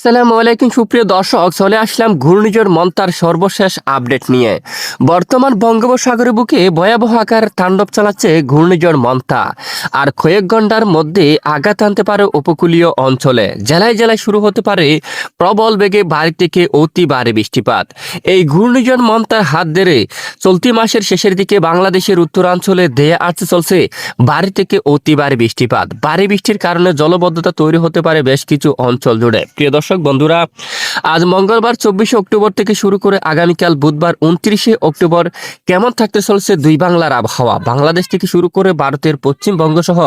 আসসালামু আলাইকুম, সুপ্রিয় দর্শক। চলে আসলাম ঘূর্ণিঝড় মন্তার সর্বশেষ আপডেট নিয়ে। বর্তমান বঙ্গোপসাগরের বুকে ভয়াবহ আকার তাণ্ডব চালাচ্ছে ঘূর্ণিঝড় মন্তা। আর কয়েক ঘণ্টার মধ্যে আঘাত আনতে পারে উপকূলীয় অঞ্চলে। জেলায় জেলায় শুরু হতে পারে প্রবল বেগে বাড়ি থেকে অতি ভারী বৃষ্টিপাত। এই ঘূর্ণিঝড় মন্তার হাত ধরে চলতি মাসের শেষের দিকে বাংলাদেশের উত্তরাঞ্চলে দেয়া আসতে চলছে ভারী থেকে অতি ভারী বৃষ্টিপাত। ভারী বৃষ্টির কারণে জলবদ্ধতা তৈরি হতে পারে বেশ কিছু অঞ্চল জুড়ে। প্রিয় দর্শক বন্ধুরা, আজ মঙ্গলবার চব্বিশে অক্টোবর থেকে শুরু করে আগামীকাল বুধবার উনত্রিশে অক্টোবর কেমন থাকতে চলছে দুই বাংলার আবহাওয়া? বাংলাদেশ থেকে শুরু করে ভারতের পশ্চিমবঙ্গ সহ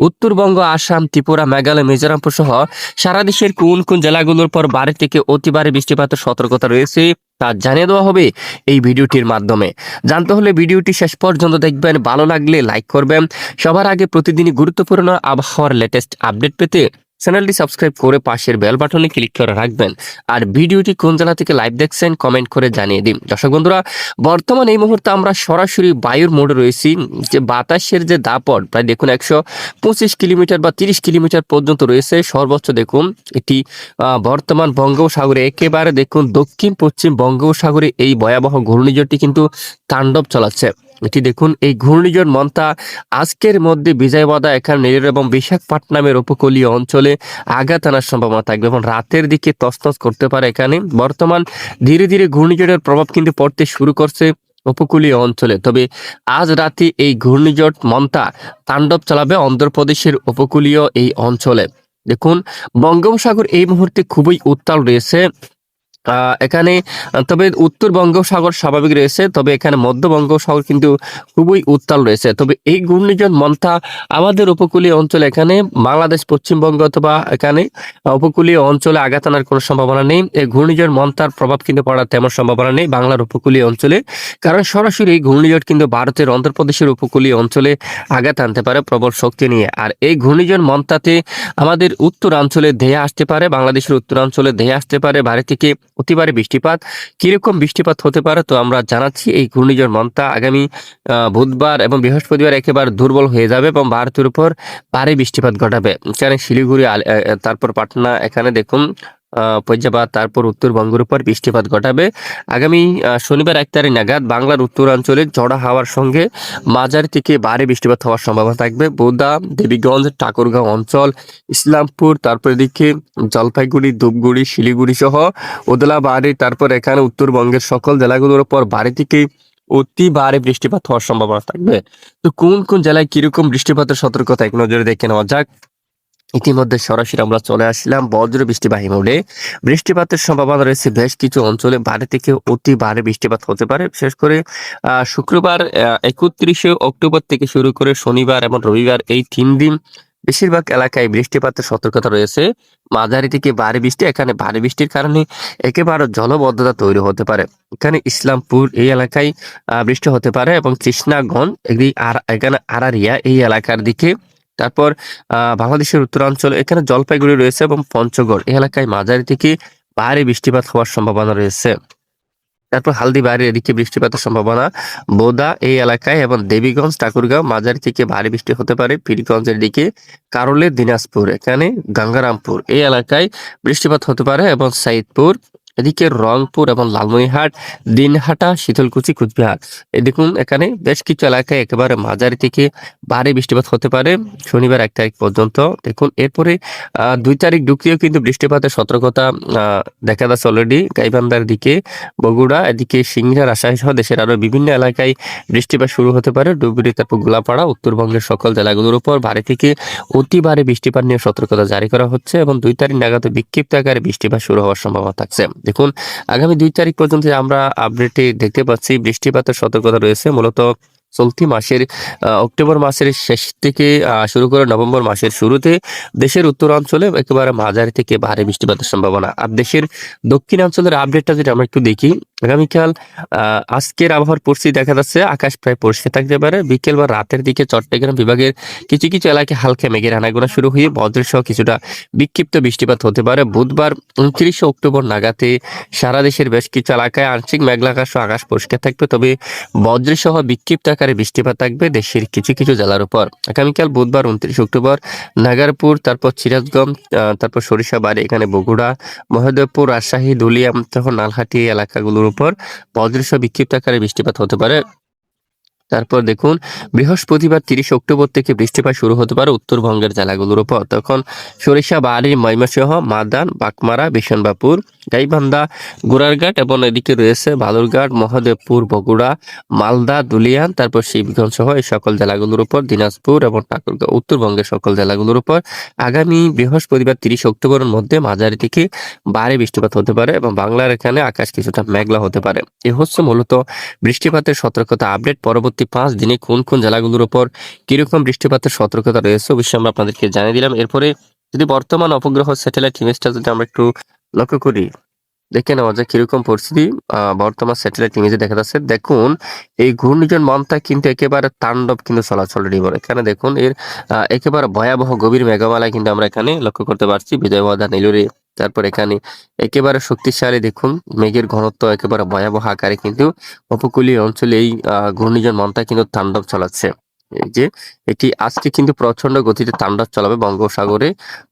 উত্তরবঙ্গ, আসাম, ত্রিপুরা, মেঘালয়, মিজোরামপুর সহ সারা দেশের কোন কোন জেলাগুলোর পর বাড়ি থেকে অতি ভারী বৃষ্টিপাতের সতর্কতা রয়েছে তা জানিয়ে দেওয়া হবে এই ভিডিওটির মাধ্যমে। জানতে হলে ভিডিওটি শেষ পর্যন্ত দেখবেন, ভালো লাগলে লাইক করবেন। সবার আগে প্রতিদিনই গুরুত্বপূর্ণ আবহাওয়ার লেটেস্ট আপডেট পেতে চ্যানেলটি সাবস্ক্রাইব করে পাশের বেল বাটনে ক্লিক করে রাখবেন। আর ভিডিওটি কোন জেলা থেকে লাইভ দেখছেন কমেন্ট করে জানিয়ে দিন। দর্শক বন্ধুরা, বর্তমান এই মুহূর্তে আমরা সরাসরি বায়ুর মোড়ে রয়েছি। যে বাতাসের যে দাপট, প্রায় দেখুন একশো পঁচিশ কিলোমিটার বা তিরিশ কিলোমিটার পর্যন্ত রয়েছে। সর্বোচ্চ দেখুন, এটি বর্তমান বঙ্গোপসাগরে। একেবারে দেখুন দক্ষিণ পশ্চিম বঙ্গোপসাগরে এই ভয়াবহ ঘূর্ণিঝড়টি কিন্তু তাণ্ডব চালাচ্ছে। এটি দেখুন, এই ঘূর্ণিঝড় মন্তা আজকের মধ্যে বিজয়বাদা এখানে নেড়ের এবং বিশাখাপট্টনামের উপকূলীয় অঞ্চলে আঘাত আনার সম্ভাবনা থাকবে এবং রাতের দিকে তছনছ করতে পারে এখানে। বর্তমান ধীরে ধীরে ঘূর্ণিঝড়ের প্রভাব কিন্তু পড়তে শুরু করছে উপকূলীয় অঞ্চলে। তবে আজ রাতে এই ঘূর্ণিঝড় মন্তা তাণ্ডব চালাবে অন্ধ্রপ্রদেশের উপকূলীয় এই অঞ্চলে। দেখুন, বঙ্গোপসাগর এই মুহূর্তে খুবই উত্তাল রয়েছে। এখানে তবে উত্তর বঙ্গোপসাগর স্বাভাবিক রয়েছে, তবে এখানে মধ্য বঙ্গোপসাগর কিন্তু খুবই উত্তাল রয়েছে। তবে এই ঘূর্ণিঝড় মন্থা আমাদের উপকূলীয় অঞ্চলে এখানে, বাংলাদেশ, পশ্চিমবঙ্গ অথবা এখানে উপকূলীয় অঞ্চলে আঘাত আনার কোনো সম্ভাবনা নেই। এই ঘূর্ণিঝড় মন্থার প্রভাব কিন্তু পড়ার তেমন সম্ভাবনা নেই বাংলার উপকূলীয় অঞ্চলে। কারণ সরাসরি এই ঘূর্ণিঝড় কিন্তু ভারতের অন্ধ্রপ্রদেশের উপকূলীয় অঞ্চলে আঘাত আনতে পারে প্রবল শক্তি নিয়ে। আর এই ঘূর্ণিঝড় মন্থাতে আমাদের উত্তরাঞ্চলে ধেয়ে আসতে পারে, বাংলাদেশের উত্তরাঞ্চলে ধেয়ে আসতে পারে, ভারত থেকে অতিবারে বৃষ্টিপাত। কীরকম বৃষ্টিপাত হতে পারে তো আমরা জানাচ্ছি, এই ঘূর্ণিঝড় মন্তা আগামী বুধবার এবং বৃহস্পতিবার একেবারে দুর্বল হয়ে যাবে এবং ভারতের উপর ভারী বৃষ্টিপাত ঘটাবে। এখানে শিলিগুড়ি তারপর পাটনা, এখানে দেখুন পঞ্জাবাদ তারপর উত্তরবঙ্গের উপর বৃষ্টিপাত ঘটাবে। আগামী শনিবার এক তারিখ নাগাদ বাংলার উত্তরাঞ্চলে ঝড়া হাওয়ার সঙ্গে মাঝারি থেকে ভারী বৃষ্টিপাত হওয়ার সম্ভাবনা থাকবে। বোদা, দেবীগঞ্জ, ঠাকুরগাঁও অঞ্চল, ইসলামপুর, তারপর এদিকে জলপাইগুড়ি, ধূপগুড়ি, শিলিগুড়ি সহ ওদলা ওদলাবাড়ি তারপর এখানে উত্তরবঙ্গের সকল জেলাগুলোর উপর বাড়ি থেকে অতি ভারী বৃষ্টিপাত হওয়ার সম্ভাবনা থাকবে। তো কোন কোন জেলায় কীরকম বৃষ্টিপাতের সতর্কতা এক নজরে দেখে নেওয়া যাক। ইতিমধ্যে সরাসরি আমরা চলে আসলাম বজ্র বৃষ্টিবাহী মোড়ে। বৃষ্টিপাতের সম্ভাবনা রয়েছে বেশ কিছু অঞ্চলে ভারী থেকে অতি ভারী বৃষ্টিপাত হতে পারে। বিশেষ করে শুক্রবার একত্রিশে অক্টোবর থেকে শুরু করে শনিবার এবং রবিবার এই তিন দিন বেশিরভাগ এলাকায় বৃষ্টিপাতের সতর্কতা রয়েছে। মাঝারি থেকে ভারী বৃষ্টি, এখানে ভারী বৃষ্টির কারণে একেবারে জলবদ্ধতা তৈরি হতে পারে। এখানে ইসলামপুর এই এলাকায় বৃষ্টি হতে পারে এবং কৃষ্ণাগঞ্জ এদিকে আর, এখানে আরারিয়া এই এলাকার দিকে তারপর বাংলাদেশের উত্তরাঞ্চল, এখানে জলপাইগুড়ি রয়েছে এবং পঞ্চগড়। এই এলাকায় মাঝারি থেকে ভারী বৃষ্টিপাত হওয়ার সম্ভাবনা রয়েছে। তারপর হালদি হালদিবাড়ির এদিকে বৃষ্টিপাতের সম্ভাবনা। বোদা এই এলাকায় এবং দেবীগঞ্জ, ঠাকুরগাঁও মাঝারি থেকে ভারী বৃষ্টি হতে পারে পীরগঞ্জের দিকে। কারলে দিনাজপুর, এখানে গঙ্গারামপুর। এই এলাকায় বৃষ্টিপাত হতে পারে এবং সাইদপুর এদিকে রংপুর এবং লালমনিরহাট, দিনহাটা, শীতলকুচি, কুচবিহার। এই দেখুন, এখানে বেশ কিছু এলাকায় একেবারে মাঝারি থেকে ভারী বৃষ্টিপাত হতে পারে শনিবার এক তারিখ পর্যন্ত। দেখুন, এরপরে দুই তারিখ ঢুকলেও কিন্তু বৃষ্টিপাতের সতর্কতা দেখা যাচ্ছে অলরেডি গাইবান্ধার দিকে বগুড়া, এদিকে সিংড়া, রাজশাহী সহ দেশের আরও বিভিন্ন এলাকায় বৃষ্টিপাত শুরু হতে পারে। ডুবুরি তারপর গোলাপাড়া, উত্তরবঙ্গের সকল জেলাগুলোর উপর ভারী থেকে অতি ভারী বৃষ্টিপাত নিয়ে সতর্কতা জারি করা হচ্ছে এবং দুই তারিখ নাগাদ বিক্ষিপ্ত আকারে বৃষ্টিপাত শুরু হওয়ার সম্ভাবনা থাকছে। দেখুন আগামী দুই তারিখ পর্যন্ত আমরা আপডেটে দেখতে পাচ্ছি বৃষ্টিপাতের সতর্কতা রয়েছে। মূলত চলতি মাসের অক্টোবর মাসের শেষ থেকে শুরু করে নভেম্বর মাসের শুরুতে দেশের উত্তরাঞ্চলে একেবারে মাঝারি থেকে ভারী বৃষ্টিপাতের সম্ভাবনা। আর দেশের দক্ষিণাঞ্চলের আপডেটটা যদি আমরা একটু দেখি, আগামীকাল আজকের আবহাওয়ার পরিস্থিতি দেখা যাচ্ছে, আকাশ প্রায় পরিষ্কার থাকতে পারে। বিকেল বা রাতের দিকে চট্টগ্রাম বিভাগের কিছু কিছু এলাকায় হালকা মেঘের আনাগোনা শুরু হয়ে বজ্রসহ কিছুটা বিক্ষিপ্ত বৃষ্টিপাত হতে পারে। বুধবার উনত্রিশে অক্টোবর নাগাতে সারা দেশের বেশ কিছু এলাকায় আংশিক মেঘলা আকাশ আকাশ পরিষ্কার থাকবে। তবে বজ্রসহ বিক্ষিপ্ত আকারে বৃষ্টিপাত থাকবে দেশের কিছু কিছু জেলার উপর। আগামীকাল বুধবার উনত্রিশ অক্টোবর নাগারপুর, তারপর সিরাজগঞ্জ তারপর সরিষাবাড়ি এখানে বগুড়া মহাদেবপুর রাজশাহী দুলিয়াম তখন নালহাটি এলাকাগুলোর উপর বজ্রসহ বিক্ষিপ্ত আকারে বৃষ্টিপাত হতে পারে। তারপর দেখুন, বৃহস্পতিবার তিরিশ অক্টোবর থেকে বৃষ্টিপাত শুরু হতে পারে উত্তরবঙ্গের জেলাগুলোর উপর। তখন সরিষা বাড়ি ময়মনসিংহ মাদান বাকমারা বিশনবাপুর গাইবান্ধা গোড়ারঘাট এবং এদিকে রয়েছে বালুরঘাট, মহাদেবপুর, বগুড়া, মালদা, দুলিয়ান, তারপর শিবগঞ্জ সহ এই সকল জেলাগুলোর উপর, দিনাজপুর এবং ঠাকুরগাঁও উত্তরবঙ্গের সকল জেলাগুলোর উপর আগামী বৃহস্পতিবার তিরিশ অক্টোবরের মধ্যে মাঝারি থেকে ভারী বৃষ্টিপাত হতে পারে এবং বাংলার এখানে আকাশ কিছুটা মেঘলা হতে পারে। এ হচ্ছে মূলত বৃষ্টিপাতের সতর্কতা আপডেট। পরবর্তী পাঁচ দিনে কোন কোন জেলাগুলোর উপর কীরকম বৃষ্টিপাতের সতর্কতা রয়েছে, অবশ্যই আমরা আপনাদেরকে জানিয়ে দিলাম। এরপরে যদি বর্তমান অপগ্রহ স্যাটেলাইট ইমেজটা যদি আমরা একটু লক্ষ্য করি, দেখে নেওয়া যায় কীরকম পরিস্থিতি বর্তমান স্যাটেলাইট ইমেজে দেখা যাচ্ছে। দেখুন, এই ঘূর্ণিঝড় মন্থা কিন্তু একেবারে তাণ্ডব কিন্তু চলাচল রিভার এখানে দেখুন, এর একেবারে ভয়াবহ গভীর মেঘমালায় কিন্তু আমরা এখানে লক্ষ্য করতে পারছি। বিজয় বিজয়বাদা নীলুরি তারপর এখানে একেবারে শক্তিশালী দেখুন, মেঘের ঘনত্ব একেবারে ভয়াবহ আকারে কিন্তু উপকূলীয় অঞ্চলে এই ঘূর্ণিঝড় মন্থা কিন্তু তাণ্ডব চালাচ্ছে। যে এটি আজকে কিন্তু প্রচণ্ড গতিতে তাণ্ডব চালাবে বঙ্গোপসাগরে।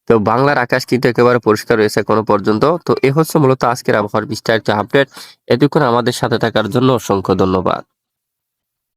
তো বাংলার আকাশ কিন্তু একেবারে পরিষ্কার রয়েছে এখনও পর্যন্ত। তো এ হচ্ছে মূলত আজকের আবহাওয়ার বিস্তারিত আপডেট এতক্ষণ আমাদের সাথে থাকার জন্য অসংখ্য ধন্যবাদ।